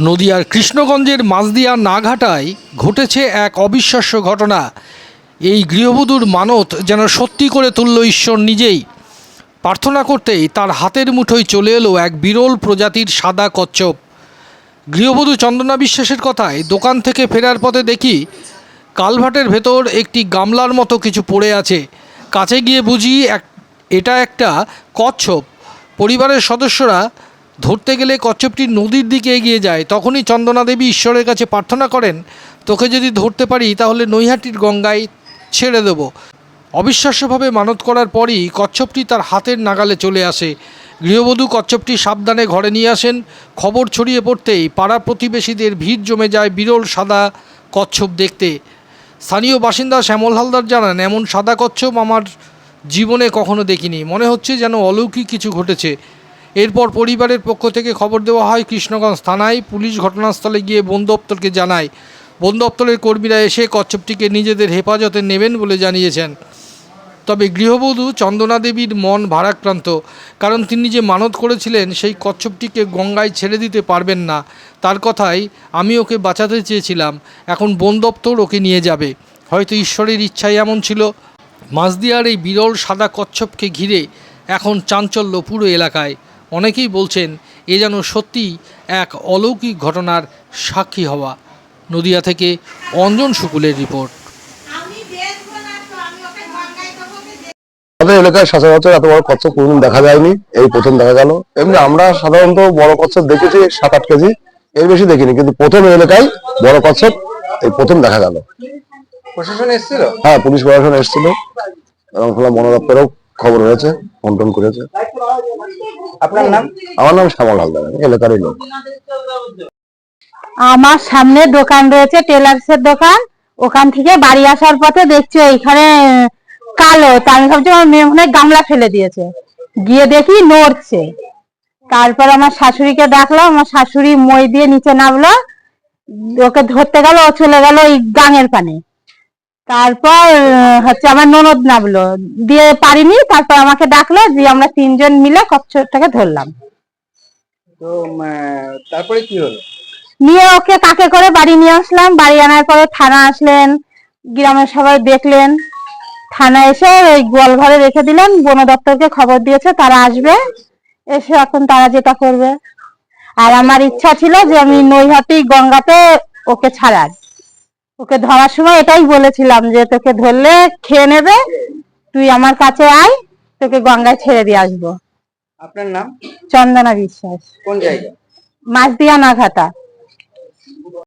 নদিয়ার কৃষ্ণগঞ্জের মাঝদিয়া নাঘাটায় ঘটেছে এক অবিশ্বাস্য ঘটনা। এই গৃহবধূর মানত যেন সত্যি করে তুলল ঈশ্বর নিজেই। প্রার্থনা করতেই তার হাতের মুঠোয় চলে এলো এক বিরল প্রজাতির সাদা কচ্ছপ। গৃহবধূ চন্দনা বিশ্বাসের কথায় দোকান থেকে ফেরার পথে দেখি কালভাটের ভেতর একটি গামলার মতো কিছু পড়ে আছে। কাছে গিয়ে বুঝি এক এটা একটা কচ্ছপ। পরিবারের সদস্যরা ধরতে গেলে কচ্ছপটি নদীর দিকে এগিয়ে যায়, তখনই চন্দনা দেবী ঈশ্বরের কাছে প্রার্থনা করেন, তোকে যদি ধরতে পারি, তাহলে নৈহাটির গঙ্গায় ছেড়ে দেবো। অবিশ্বাস্যভাবে মানত করার পরই কচ্ছপটি তার হাতের নাগালে চলে আসে। গৃহবধূ কচ্ছপটি সাবধানে ঘরে নিয়ে আসেন। খবর ছড়িয়ে পড়তেই পাড়া প্রতিবেশীদের ভিড় জমে যায় বিরল সাদা কচ্ছপ দেখতে। স্থানীয় বাসিন্দা শ্যামল হালদার জানান, এমন সাদা কচ্ছপ আমার জীবনে কখনো দেখিনি। মনে হচ্ছে যেন অলৌকিক কিছু ঘটেছে। এরপর পরিবারের পক্ষ থেকে খবর দেওয়া হয়, কৃষ্ণগঞ্জ থানায় পুলিশ ঘটনাস্থলে গিয়ে বন দপ্তরকে জানায়। বন দপ্তরের কর্মীরা এসে কচ্ছপটিকে নিজেদের হেফাজতে নেবেন বলে জানিয়েছেন। তবে গৃহবধূ চন্দনা দেবীর মন ভারাক্রান্ত, কারণ তিনি যে মানত করেছিলেন, সেই কচ্ছপটিকে গঙ্গায় ছেড়ে দিতে পারবেন না। তার কথাই, আমি ওকে বাঁচাতে চেয়েছিলাম, এখন বন দপ্তর ওকে নিয়ে যাবে। হয়তো ঈশ্বরের ইচ্ছাই এমন ছিল। মাঝদিয়ার এই বিরল সাদা কচ্ছপকে ঘিরে এখন চাঞ্চল্য পুরো এলাকায়। অনেকেই বলছেন এ যেন সত্যি এক অলৌকিক ঘটনার সাক্ষী হওয়া। নদিয়া থেকে অঞ্জন শুকুলের রিপোর্ট। আমি দেখব না তো আমি ওকে গঙ্গায় দেবো ওকে আমাদের এলাকায় সচরাচর এত বড় কচ্ছপ কোনোদিন দেখা যায়নি। এই প্রথম দেখা গেল। এমনি আমরা সাধারণত বড় কচ্ছপ দেখেছি সাত আট কেজি। এর বেশি দেখিনি কিন্তু প্রথম এলাকায় বড় কচ্ছপ এই প্রথম দেখা গেল। প্রশাসন এসেছিল? হ্যাঁ পুলিশ প্রশাসন এসেছিল। এবং খোলা বন খবর হয়েছে ফোন টোন করেছে। আপনার নাম? আমার নাম শ্যামল হালদার আমি এলাকারই লোক। আমার সামনে দোকান রয়েছে টেলার্সের দোকান। ওখান থেকে বাড়ি আসার পথে দেখছি ওইখানে কালো তা আমি ভাবছি আমার মেয়ে মনে হয় গামলা ফেলে দিয়েছে। গিয়ে দেখি নড়ছে। তারপর আমার শাশুড়িকে ডাকলাম আমার শাশুড়ি মই দিয়ে নিচে নামলো। ওকে ধরতে গেল ও চলে গেল ওই গাঙের পানে। তারপর হচ্ছে আমার ননদ নামলো। দিয়ে পারিনি তারপর আমাকে ডাকলো দিয়ে আমরা তিনজন মিলে কচ্ছপটাকে ধরলাম। তো তারপরে কি হলো? নিয়ে ওকে কাকে করে বাড়ি নিয়ে আসলাম। বাড়ি আনার পরে থানা আসলেন গ্রামের সবাই দেখলেন। থানা এসে ওই গোয়াল ঘরে রেখে দিলেন বন দপ্তরকে খবর দিয়েছে তারা আসবে। এসে এখন তারা যেটা করবে। আর আমার ইচ্ছা ছিল যে আমি নৈহাটি গঙ্গাতে ওকে ছাড়ার। ওকে ধরার সময় এটাই বলেছিলাম যে তোকে ধরলে খেয়ে নেবে তুই আমার কাছে আয় তোকে গঙ্গায় ছেড়ে দিয়ে আসব। আপনার নাম? চন্দনা বিশ্বাস। কোন জায়গা? মাছ দিয়া না ঘাটা